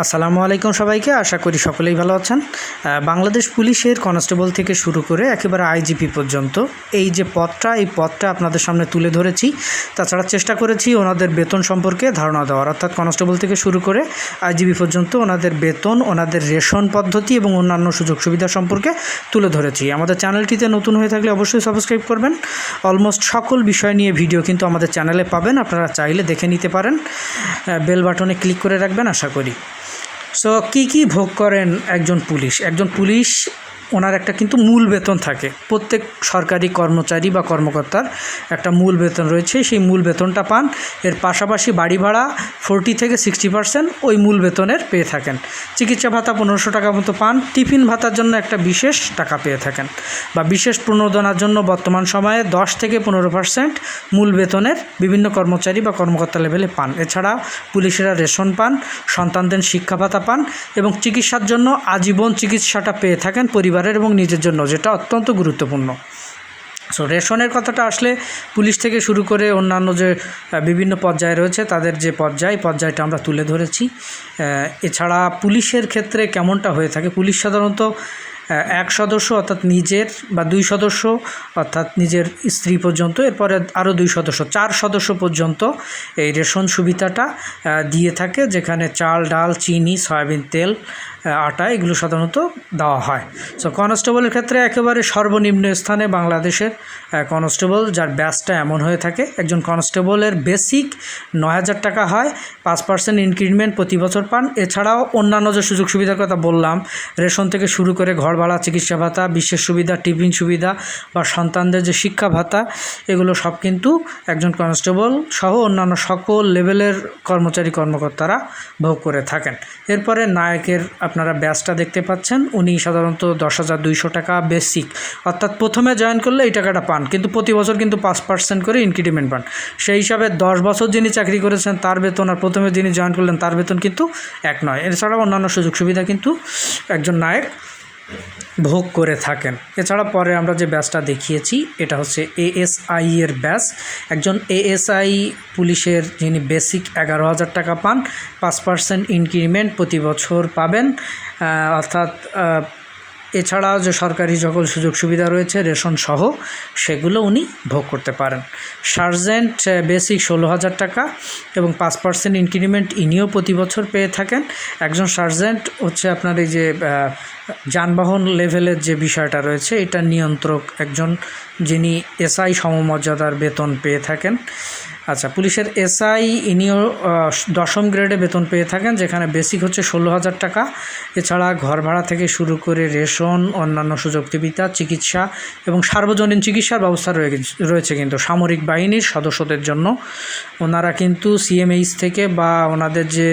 আসসালামু আলাইকুম সবাইকে, আশা করি সকলেই ভালো আছেন। বাংলাদেশ পুলিশের কনস্টেবল থেকে শুরু করে একেবারে আইজিপি পর্যন্ত এই যে পদটা এই পদটা আপনাদের সামনে তুলে ধরেছি। তাছাড়া চেষ্টা করেছি ওনাদের বেতন সম্পর্কে ধারণা দেওয়ার। অর্থাৎ কনস্টেবল থেকে শুরু করে আইজিপি পর্যন্ত ওনাদের বেতন, ওনাদের রেশন পদ্ধতি এবং অন্যান্য সুযোগ সুবিধা সম্পর্কে তুলে ধরেছি। আমাদের চ্যানেলটিতে নতুন হয়ে থাকলে অবশ্যই সাবস্ক্রাইব করবেন। অলমোস্ট সকল বিষয় নিয়ে ভিডিও কিন্তু আমাদের চ্যানেলে পাবেন। আপনারা চাইলে দেখে নিতে পারেন। বেল বাটনে ক্লিক করে রাখবেন, আশা করি। সো কী কী ভোগ করেন একজন পুলিশ? একজন পুলিশ ওনার একটা কিন্তু মূল বেতন থাকে। প্রত্যেক সরকারি কর্মচারী বা কর্মকর্তার একটা মূল বেতন রয়েছে। সেই মূল বেতনটা পান। এর পাশাপাশি বাড়ি ভাড়া ফোরটি থেকে সিক্সটি পার্সেন্ট ওই মূল বেতনের পেয়ে থাকেন। চিকিৎসা ভাতা পনেরোশো টাকা মতো পান। টিফিন ভাতার জন্য একটা বিশেষ টাকা পেয়ে থাকেন বা বিশেষ প্রণোদনার জন্য বর্তমান সময়ে দশ থেকে পনেরো পার্সেন্ট মূল বেতনের বিভিন্ন কর্মচারী বা কর্মকর্তা লেভেলে পান। এছাড়া পুলিশেরা রেশন পান, সন্তানদের শিক্ষা ভাতা পান এবং চিকিৎসার জন্য আজীবন চিকিৎসাটা পেয়ে থাকেন পরিবারের এবং নিজের জন্য, যেটা অত্যন্ত গুরুত্বপূর্ণ। সো রেশনের কথাটা আসলে পুলিশ থেকে শুরু করে অন্যান্য যে বিভিন্ন পর্যায়ে রয়েছে, তাদের যে পর্যায় পর্যায়টা আমরা তুলে ধরেছি। এছাড়া পুলিশের ক্ষেত্রে কেমনটা হয়ে থাকে? পুলিশ সাধারণত এক সদস্য অর্থাৎ নিজের বা দুই সদস্য অর্থাৎ নিজের স্ত্রী পর্যন্ত, এরপরে আরও দুই সদস্য, চার সদস্য পর্যন্ত এই রেশন সুবিধাটা দিয়ে থাকে, যেখানে চাল, ডাল, চিনি, সয়াবিন তেল আটা এগুলো সাধারণত দেওয়া হয়। সো কনস্টেবলের ক্ষেত্রে একেবারে সর্বনিম্ন স্থানে বাংলাদেশের কনস্টেবল যার ব্যাচটা এমন হয়ে থাকে, একজন কনস্টেবলের বেসিক নয় হাজার টাকা হয়, পাঁচ পার্সেন্ট ইনক্রিমেন্ট প্রতি বছর পান। এছাড়াও অন্যান্য যে সুযোগ সুবিধার কথা বললাম, রেশন থেকে শুরু করে ঘর ভাড়া, চিকিৎসা ভাতা বিশেষ সুবিধা, টিফিন সুবিধা বা সন্তানদের যে শিক্ষা ভাতা, এগুলো সব কিন্তু একজন কনস্টেবল সহ অন্যান্য সকল লেভেলের কর্মচারী কর্মকর্তারা ভোগ করে থাকেন। এরপরে নায়কের আপনারা ব্যাচটা দেখতে পাচ্ছেন, উনি সাধারণত দশ হাজার দুইশো টাকা বেসিক। অর্থাৎ প্রথমে জয়েন করলে এই টাকাটা পান, কিন্তু প্রতি বছর কিন্তু পাঁচ পার্সেন্ট করে ইনক্রিমেন্ট পান। সেই হিসাবে দশ বছর যিনি চাকরি করেছেন, তার বেতন আর প্রথমে যিনি জয়েন করলেন, তার বেতন কিন্তু এক নয়। এছাড়াও অন্যান্য সুযোগ সুবিধা কিন্তু একজন নায়ক ভোগ করে থাকেন। এছাড়া পরে আমরা যে ব্যাচটা দেখিয়েছি, এটা হচ্ছে এএসআই এর ব্যাচ। একজন এএসআই পুলিশের যিনি বেসিক এগারো হাজার টাকা পান, পাঁচ পার্সেন্ট ইনক্রিমেন্ট প্রতি বছর পাবেন। অর্থাৎ এছাড়াও যে সরকারি সকল সুযোগ সুবিধা রয়েছে, রেশন সহ, সেগুলো উনি ভোগ করতে পারেন। সার্জেন্ট বেসিক ষোলো হাজার টাকা এবং পাঁচ পার্সেন্ট ইনক্রিমেন্ট ইনিও প্রতি বছর পেয়ে থাকেন। একজন সার্জেন্ট হচ্ছে আপনার এই যে যানবাহন লেভেলের যে বিষয়টা রয়েছে এটা নিয়ন্ত্রক একজন যিনি এসআই সমমর্যাদার বেতন পেয়ে থাকেন। আচ্ছা পুলিশের এসআই ইনিও দশম গ্রেডে বেতন পেয়ে থাকেন, যেখানে বেসিক হচ্ছে ষোলো হাজার টাকা। এছাড়া ঘর ভাড়া থেকে শুরু করে রেশন, অন্যান্য সুযোগ সুবিধা চিকিৎসা এবং সার্বজনীন চিকিৎসার ব্যবস্থা রয়ে রয়েছে কিন্তু সামরিক বাহিনীর সদস্যদের জন্য। ওনারা কিন্তু সিএমএইচ থেকে বা ওনাদের যে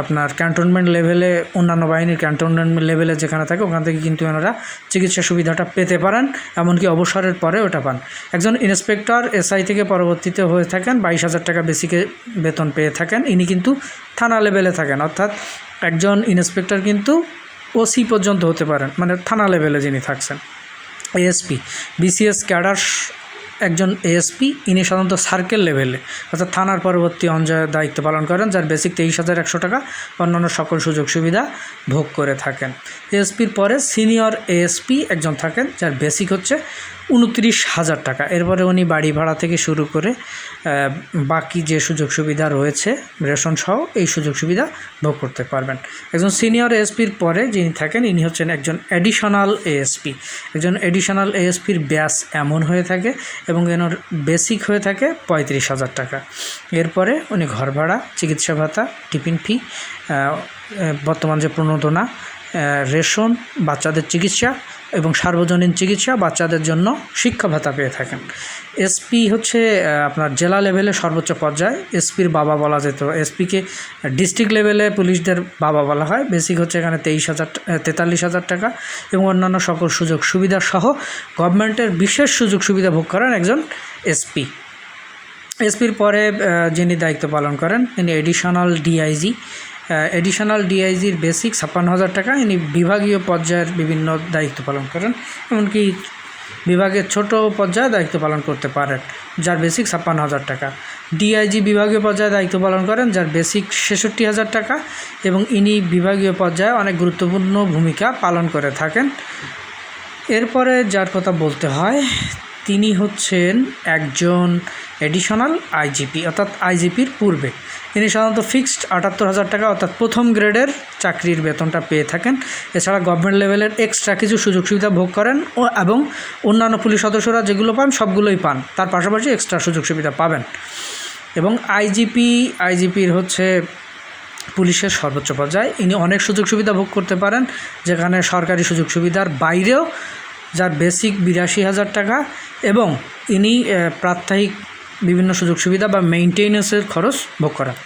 আপনার ক্যান্টনমেন্ট লেভেলে, অন্যান্য বাহিনীর ক্যান্টনমেন্ট লেভেলে যেখানে থাকে, ওখান থেকে কিন্তু ওনারা চিকিৎসা সুবিধাটা পেতে পারেন, এমনকি অবসরের পরে ওটা পান। একজন ইন্সপেক্টর এসআই থেকে পরবর্তীতে হয়ে থাকেন, বাইশ হাজার টাকা বেসিকে বেতন পেয়ে থাকেন। ইনি কিন্তু থানা লেভেলে থাকেন, অর্থাৎ একজন ইন্সপেক্টর কিন্তু ওসি পর্যন্ত হতে পারেন মানে থানা লেভেলে যিনি থাকছেন। এএসপি, বিসিএস ক্যাডার একজন এএসপি, ইনি সাধারণত সার্কেল লেভেলে, অর্থাৎ থানার পরবর্তী অঞ্চলের দায়িত্ব পালন করেন, যার বেসিক তেইশ হাজার একশো টাকা অন্যান্য সকল সুযোগ সুবিধা ভোগ করে থাকেন। এএসপির পরে সিনিয়র এএসপি একজন থাকেন, যার বেসিক হচ্ছে উনত্রিশ হাজার টাকা। এরপরে উনি বাড়ি ভাড়া থেকে শুরু করে বাকি যে সুযোগ সুবিধা রয়েছে, রেশন সহ এই সুযোগ সুবিধা ভোগ করতে পারবেন। একজন সিনিয়র এএসপির পরে যিনি থাকেন, ইনি হচ্ছেন একজন অ্যাডিশনাল এএসপি। একজন অ্যাডিশনাল এএসপির ব্যাস এমন হয়ে থাকে এবং এনার বেসিক হয়ে থাকে পঁয়ত্রিশ হাজার টাকা। এরপরে উনি ঘর ভাড়া, চিকিৎসা ভাতা, টিফিন ফি বর্তমান যে প্রণোদনা রেশন, বাচ্চাদের চিকিৎসা এবং সার্বজনীন চিকিৎসা বাচ্চাদের জন্য শিক্ষা ভাতা পেয়ে থাকেন। এসপি হচ্ছে আপনার জেলা লেভেলে সর্বোচ্চ পর্যায়ে। এসপির বাবা বলা যেত। এসপিকে ডিস্ট্রিক্ট লেভেলে পুলিশদের বাবা বলা হয়। বেসিক হচ্ছে এখানে তেইশ হাজার তেতাল্লিশ হাজার টাকা এবং অন্যান্য সকল সুযোগ সুবিধা সহ গভর্নমেন্টের বিশেষ সুযোগ সুবিধা ভোগ করেন একজন এসপি এসপির পরে যিনি দায়িত্ব পালন করেন, তিনি এডিশনাল ডিআইজি এডিশনাল ডিআইজির বেসিক ছাপ্পান্ন হাজার টাকা ইনি বিভাগীয় পর্যায়ের বিভিন্ন দায়িত্ব পালন করেন, এমনকি বিভাগের ছোট পর্যায়ে দায়িত্ব পালন করতে পারেন, যার বেসিক ছাপ্পান্ন হাজার টাকা। ডিআইজি বিভাগীয় পর্যায়ে দায়িত্ব পালন করেন, যার বেসিক ছেষট্টি হাজার টাকা, এবং ইনি বিভাগীয় পর্যায়ে অনেক গুরুত্বপূর্ণ ভূমিকা পালন করে থাকেন। এরপরে যার কথা বলতে হয় তিনি হচ্ছেন একজন এডিশনাল আইজিপি অর্থাৎ আইজিপির পূর্বে। তিনি সাধারণত ফিক্সড আটাত্তর হাজার টাকা, অর্থাৎ প্রথম গ্রেডের চাকরির বেতনটা পেয়ে থাকেন। এছাড়া গভর্নমেন্ট লেভেলের এক্সট্রা কিছু সুযোগ সুবিধা ভোগ করেন ও এবং অন্যান্য পুলিশ সদস্যরা যেগুলো পান সবগুলোই পান। তার পাশাপাশি এক্সট্রা সুযোগ সুবিধা পাবেন। এবং আইজিপি আইজিপির হচ্ছে পুলিশের সর্বোচ্চ পর্যায়ে। ইনি অনেক সুযোগ সুবিধা ভোগ করতে পারেন, যেখানে সরকারি সুযোগ সুবিধার বাইরেও যার বেসিক বিরাশি হাজার টাকা এবং ইনি প্রাত্যহিক বিভিন্ন সুযোগ সুবিধা বা মেইনটেনেন্সের খরচ ভোগ করেন